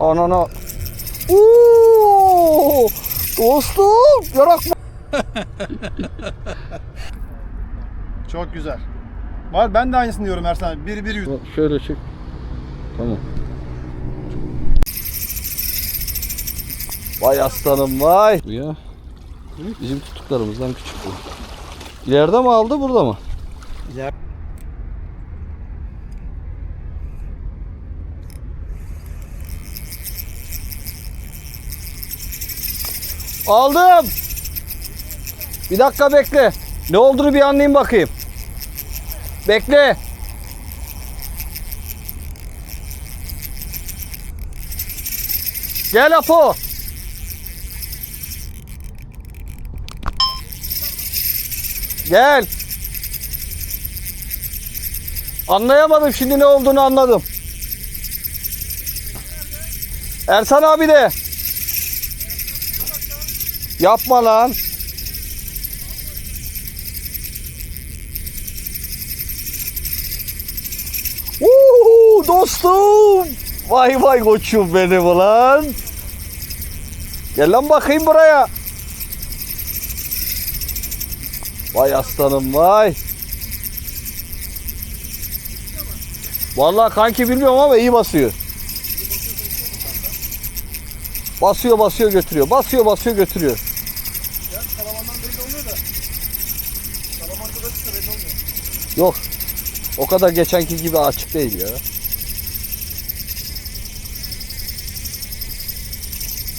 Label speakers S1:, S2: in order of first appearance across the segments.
S1: Anana. Oo! Dostum yarak
S2: Çok güzel. Var ben de aynısını diyorum Ersan abi. 1 1 100.
S1: Şöyle çek. Tamam. Vay aslanım vay. Bu ya. Bizim tuttuklarımızdan küçük bu. İleride mi aldı burada mı?
S2: İler-
S1: Aldım. Bir dakika bekle. Ne olduğunu bir anlayayım bakayım. Bekle. Gel Apo. Gel. Anlayamadım şimdi ne olduğunu anladım. Ersan abi de. Yapma lan. Uhu, dostum. Vay vay koçum benim ulan. Gel lan bakayım buraya. Vay aslanım vay. Vallahi kanki bilmiyorum ama iyi basıyor. Basıyor basıyor götürüyor. Basıyor basıyor götürüyor.
S2: Kalamandan belli oluyor da. Kalamandan da çıksa belli olmuyor.
S1: Yok. O kadar geçenki gibi açık değil ya.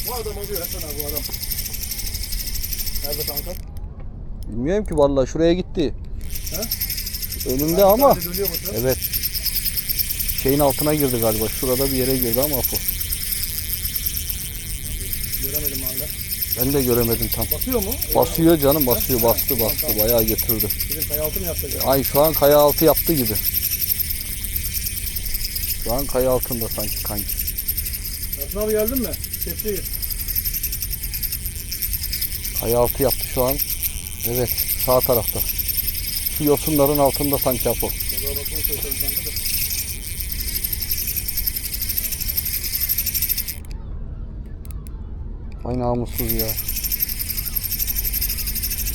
S2: Bu adam oluyor Ersan abi bu adam. Nerede kanka?
S1: Bilmiyorum ki vallahi şuraya gitti.
S2: He?
S1: Önümde ama
S2: Sadece Dönüyor mu? sen?
S1: evet. Şeyin altına girdi galiba. Şurada bir yere girdi ama Apo.
S2: Göremedim hala.
S1: Ben de göremedim tam.
S2: Basıyor mu?
S1: Basıyor canım basıyor bastı bastı bayağı götürdü.
S2: Bizim kaya altı mı yaptı acaba?
S1: Ay şu an kaya altı yaptı gibi. Şu an kaya altında sanki kanki.
S2: Ersan abi geldin mi? Tepsiye git.
S1: Kaya altı yaptı şu an. Evet sağ tarafta. Şu yosunların altında sanki Apo.
S2: Balığa bakmaya çalışıyorum kanka da.
S1: Ay namussuz ya.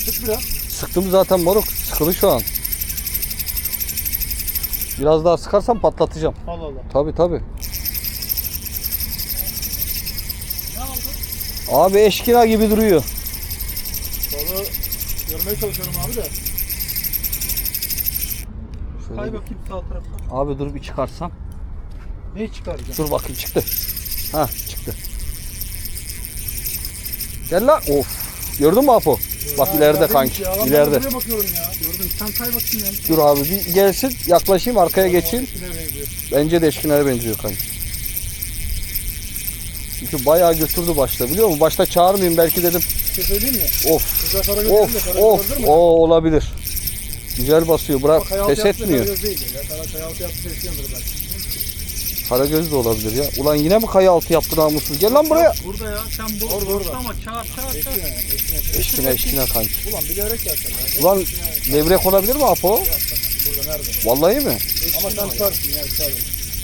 S2: Sık biraz.
S1: Sıktım zaten moruk. Sıkılı şu an. Biraz daha sıkarsam patlatacağım.
S2: Allah Allah.
S1: Tabi tabi. Abi eşkina gibi duruyor.
S2: Balığı görmeye çalışıyorum abi de.
S1: Şöyle
S2: Kay
S1: bir-
S2: bakayım sağ tarafa.
S1: Abi dur bir çıkarsam.
S2: Neyi çıkaracağım?
S1: Dur bakayım çıktı. Ha. Gel lan. Of. Gördün mü Apo? Bak ileride kanki.
S2: ya? Lan ben
S1: İleride.
S2: Buraya bakıyorum ya. Gördüm. Sen kay bakayım ya.
S1: Dur abi bir gelsin yaklaşayım arkaya geçeyim. Bence de eşkinlere benziyor kanki. Çünkü bayağı götürdü başta biliyor musun? Başta çağırmayayım belki dedim.
S2: Bir şey söyleyeyim mi?
S1: Of
S2: Güzel
S1: of
S2: karagöz
S1: of o olabilir. Güzel basıyor bırak pes etmiyor.
S2: ya. Kara, kaya altı yaptı belki.
S1: Karagöz de olabilir ya. Ulan yine mi kaya altı yaptı namussuz? Gel lan buraya.
S3: Burada ya sen bu
S2: Orada, orada.
S3: ama çağır çağır çağır.
S1: Eşkine eşkine kanki.
S2: Ulan bilerek yaptın ya.
S1: Ulan levrek olabilir mi Apo?
S2: Burada nerede?
S1: Vallahi mi?
S2: Ama sen tutarsın ya üstadım.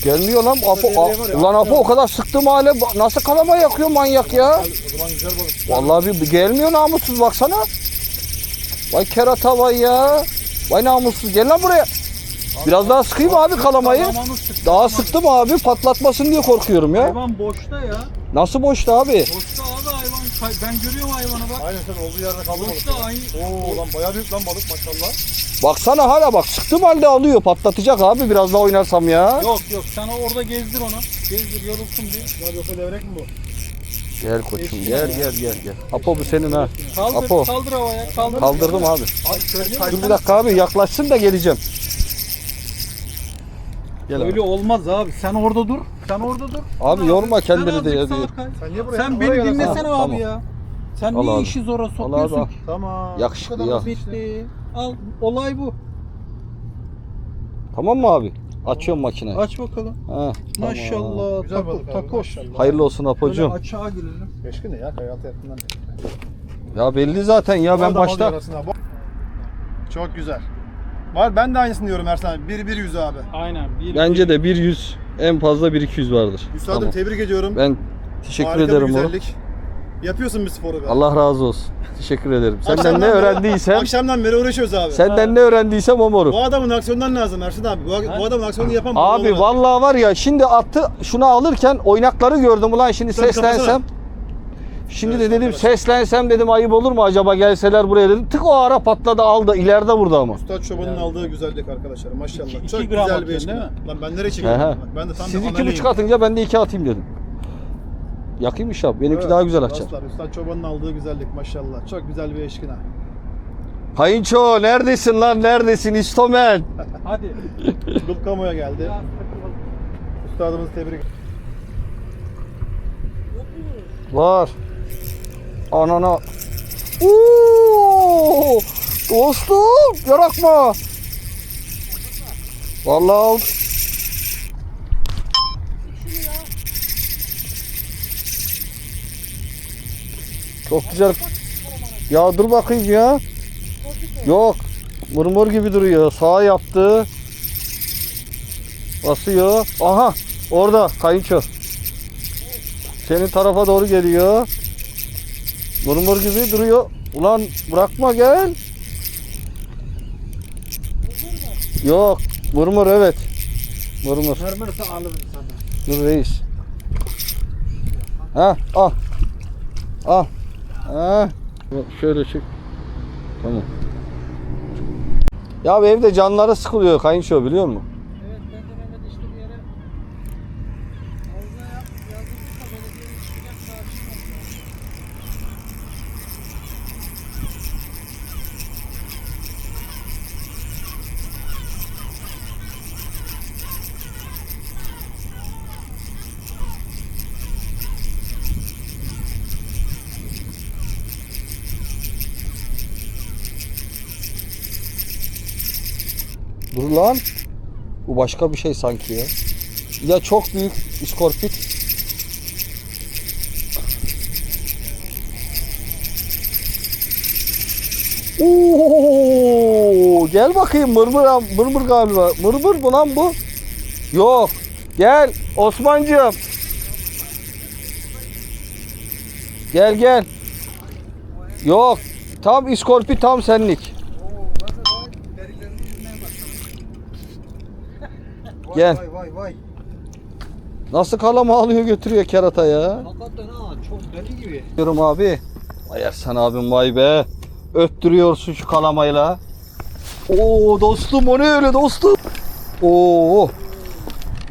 S1: Gelmiyor lan Apo. Ulan Apo o kadar sıktığım hale nasıl kalama yakıyor manyak ya.
S2: O zaman güzel balık.
S1: Vallahi bir, bir gelmiyor namussuz baksana. Vay kerata vay ya. Vay namussuz gel lan buraya. Biraz daha sıkayım abi kalamayı. Daha sıktım abi patlatmasın diye korkuyorum ya.
S3: Hayvan boşta ya.
S1: Nasıl boştu abi?
S3: Boşta abi hayvan. Ben görüyorum hayvanı bak.
S2: Aynen sen olduğu yerde kaldı.
S3: Boşta aynı.
S2: Oo lan bayağı büyük lan balık maşallah.
S1: Baksana hala bak sıktım halde alıyor patlatacak abi biraz daha oynarsam ya.
S3: Yok yok sen orada gezdir onu. Gezdir yorulsun bir.
S2: Lan yoksa levrek mi bu?
S1: Gel koçum gel gel gel gel. Apo bu senin ha.
S3: Kaldır
S1: Apo.
S3: kaldır havaya. Kaldır.
S1: Kaldırdım abi.
S2: Abi
S1: Dur bir dakika abi yaklaşsın da geleceğim. Gel
S3: Öyle
S1: abi.
S3: olmaz abi. Sen orada dur. Sen orada dur.
S1: Abi yorma
S3: Sen
S1: kendini de
S3: azıcık
S1: ya
S3: sağa kay.
S2: Sen niye buraya?
S3: Sen
S2: Oraya
S3: beni
S2: gel
S3: dinlesene abi
S1: Tamam.
S3: ya. Sen
S1: Al
S3: niye
S1: abi.
S3: işi zora
S1: abi
S3: sokuyorsun
S1: al.
S3: ki?
S2: Tamam.
S1: Yakışıklı
S2: Bu kadar
S1: ya.
S2: basit.
S3: Bitti. Al olay bu.
S1: Tamam mı abi? Açıyorum makineyi.
S3: Aç bakalım.
S1: Ha, tamam.
S3: Maşallah.
S2: Güzel
S3: Tako,
S2: balık abi maşallah.
S1: Hayırlı olsun
S3: Böyle
S1: Apocuğum.
S3: açığa girelim.
S2: Keşke ne ya kayaltı yaptığından beri.
S1: Ya belli zaten ya ben
S2: Adam
S1: başta
S2: arasına. Çok güzel. Var ben de aynısını diyorum Ersan abi. 1 1 100 abi.
S3: Aynen. Bir,
S1: bence de bir yüz En fazla 1-200 vardır.
S2: Üstadım
S1: Tamam.
S2: tebrik ediyorum.
S1: Ben teşekkür
S2: Harika
S1: ederim
S2: bir
S1: oğlum.
S2: güzellik. Yapıyorsun bir sporu be.
S1: Allah razı olsun. Teşekkür ederim. Senden
S2: Akşamdan
S1: ne
S2: beri-
S1: öğrendiysem,
S2: Akşamdan beri uğraşıyoruz abi.
S1: senden ne öğrendiysem o moru.
S2: Bu adamın aksiyondan lazım Ersin abi. Bu, bu adamın aksiyonunu yapan bu
S1: Abi vallahi var ya şimdi attı şunu alırken oynakları gördüm ulan şimdi
S2: Tabii,
S1: seslensem. Şimdi de dedim seslensem dedim ayıp olur mu acaba gelseler buraya dedim. Tık o ara patladı aldı ileride burada ama.
S2: Üstad Çoban'ın aldığı güzellik arkadaşlar maşallah.
S3: İki-
S2: Çok
S3: iki gram
S2: güzel bir
S3: atıyorsun,
S2: eşkina.
S3: değil mi?
S2: Lan ben nereye çekiyorum? Bak, Ben de tam
S1: Siz
S2: bir
S1: iki
S2: ameleyim.
S1: buçuk atınca ben de iki atayım dedim. Yakayım iş abi. Benimki
S2: Evet,
S1: daha güzel akacak.
S2: dostlar, Üstad Çoban'ın aldığı güzellik maşallah. Çok güzel bir eşkina.
S1: Kayınço neredesin lan neredesin istomen?
S3: Hadi.
S2: Gıl kamuya geldi. Üstadımızı tebrik
S1: Var. Anana. Oo! Dostum yarakma. Vallahi. Çok güzel. Ya dur bakayım ya. Yok. Mırmır gibi duruyor. Sağ yaptı. Basıyor. Aha. Orada kayınço. Senin tarafa doğru geliyor. Mırmır gibi duruyor. Ulan bırakma gel. Yok. Mırmır evet. Mırmır.
S3: Mırmırsa alırım sana.
S1: Dur reis. Ha al. Al. Ha. Şöyle çık. Tamam. Ya evde canları sıkılıyor kayınço biliyor musun? Dur lan. Bu başka bir şey sanki ya. Ya çok büyük iskorpit. Oo, gel bakayım mırmır mırmır galiba. Mırmır mı lan bu? Yok. Gel Osmancığım. Gel gel. Yok. Tam iskorpit tam senlik. Gel.
S2: Vay vay vay.
S1: Nasıl kalama alıyor götürüyor kerata ya.
S3: Hakikaten ha çok deli gibi.
S1: Diyorum abi. Vay Ersan abim vay be. Öttürüyorsun şu kalamayla. Oo dostum o ne öyle dostum. Oo.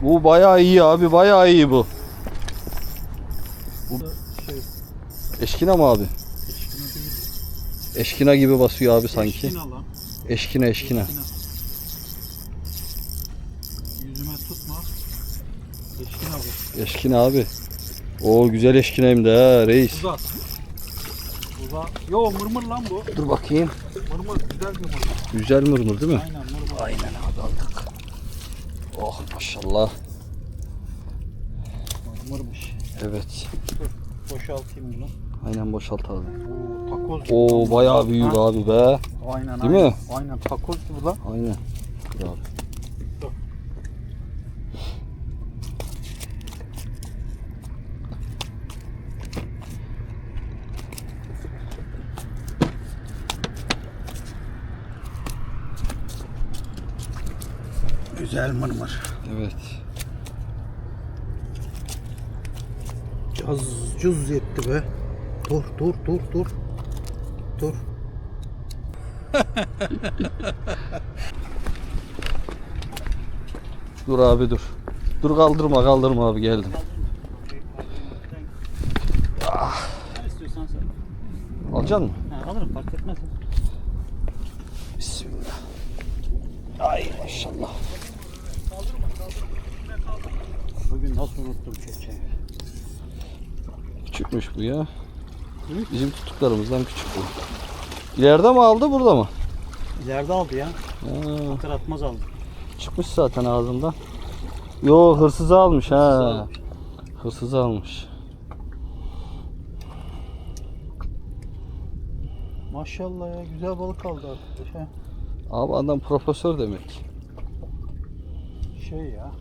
S1: Bu bayağı iyi abi bayağı iyi bu. bu...
S3: Şey,
S1: Eşkina mı abi?
S3: eşkina.
S1: Eşkina gibi basıyor abi sanki.
S3: Eşkina lan.
S1: Eşkina eşkina.
S3: Eşkina. Eşkina bu.
S1: Eşkina abi. Oo güzel eşkinayım da ha reis.
S3: Uzat. Uzat. Yo mırmır lan bu.
S1: Dur bakayım.
S3: Mırmır güzel bir mırmır.
S1: Güzel mırmır değil mi?
S3: Aynen mırmır.
S1: Aynen abi aldık. Oh maşallah.
S3: Mırmış.
S1: Evet.
S3: Boşaltayım bunu.
S1: Aynen boşalt abi.
S3: Oo takoz gibi.
S1: Oo bayağı büyük
S3: Ha,
S1: abi be.
S3: Aynen
S1: Değil
S3: aynen.
S1: mi?
S3: Aynen takoz gibi lan.
S1: Aynen. Dur abi.
S3: Güzel mırmır.
S1: Evet.
S3: Caz cız yetti be. Dur dur dur dur. Dur.
S1: Dur abi dur. Dur kaldırma kaldırma abi geldim. Alacaksın mı?
S3: Ha, alırım fark etmez.
S1: Bismillah. Ay maşallah.
S3: Bugün nasıl unuttum keçeyi.
S1: Küçükmüş bu ya. Bizim tuttuklarımızdan küçük bu. İleride mi aldı burada mı?
S3: İleride aldı ya.
S1: Ha,
S3: Atır atmaz aldı.
S1: çıkmış zaten ağzından. Yo hırsızı almış ha.
S3: almış.
S1: Hırsızı almış.
S3: Maşallah ya güzel balık aldı arkadaş ha.
S1: Abi adam profesör demek.
S3: Şey ya.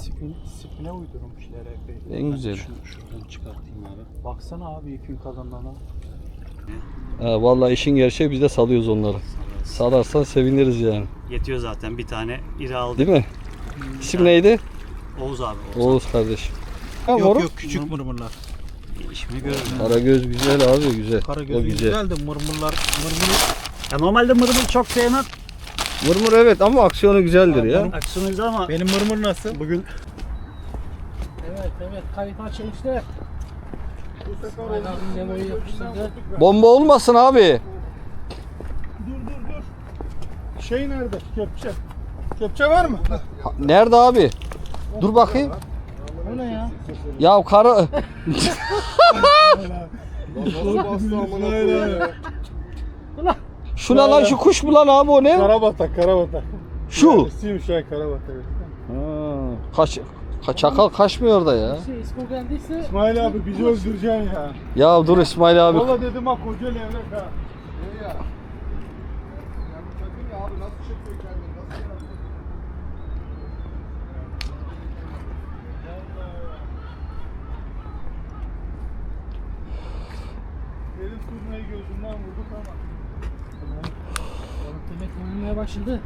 S2: Spin, spine uydurmuşlar epey.
S1: En güzeli.
S4: Şunu şuradan çıkartayım abi.
S2: Baksana abi yükün kazanlarına.
S1: Ha, vallahi işin gerçeği biz de salıyoruz onları. Salarsan seviniriz yani.
S4: Yetiyor zaten bir tane iri aldı.
S1: Değil mi? İsim neydi?
S4: Oğuz abi. Oğuz.
S1: Oğuz kardeşim. Ha,
S2: Yok yok küçük mırmırlar.
S4: İşimi görürüm.
S1: Karagöz güzel abi güzel.
S2: Karagöz
S1: o
S2: güzel.
S1: güzel.
S2: de mırmırlar mırmır.
S4: Ya normalde mırmır çok sevmem.
S1: Mırmır evet ama aksiyonu güzeldir ya.
S4: Aksiyonu güzel ama
S2: Benim mırmır nasıl?
S4: bugün
S3: Evet evet kayıt açılmıştı. İsmail abim demoyu yapıştırdı.
S1: Bomba olmasın abi.
S2: Dur dur dur. Şey nerede? Köpçe. Köpçe var mı?
S1: Ha, Nerede abi? Dur bakayım.
S3: O ne ya?
S1: Ya karı... Şuna lan şu kuş mu lan abi o ne?
S2: Karabatak, karabatak.
S1: Şu.
S2: İsmiymiş ya karabatak.
S1: Ha, kaç, ka- çakal kaçmıyor da ya.
S3: Şey, İsmo geldiyse
S2: İsmail abi bizi öldüreceksin ya.
S1: Ya dur İsmail abi.
S2: Valla dedim ha koca levrek ha. Benim turnayı gözümden vurduk ama.
S3: Demek oynamaya başladı.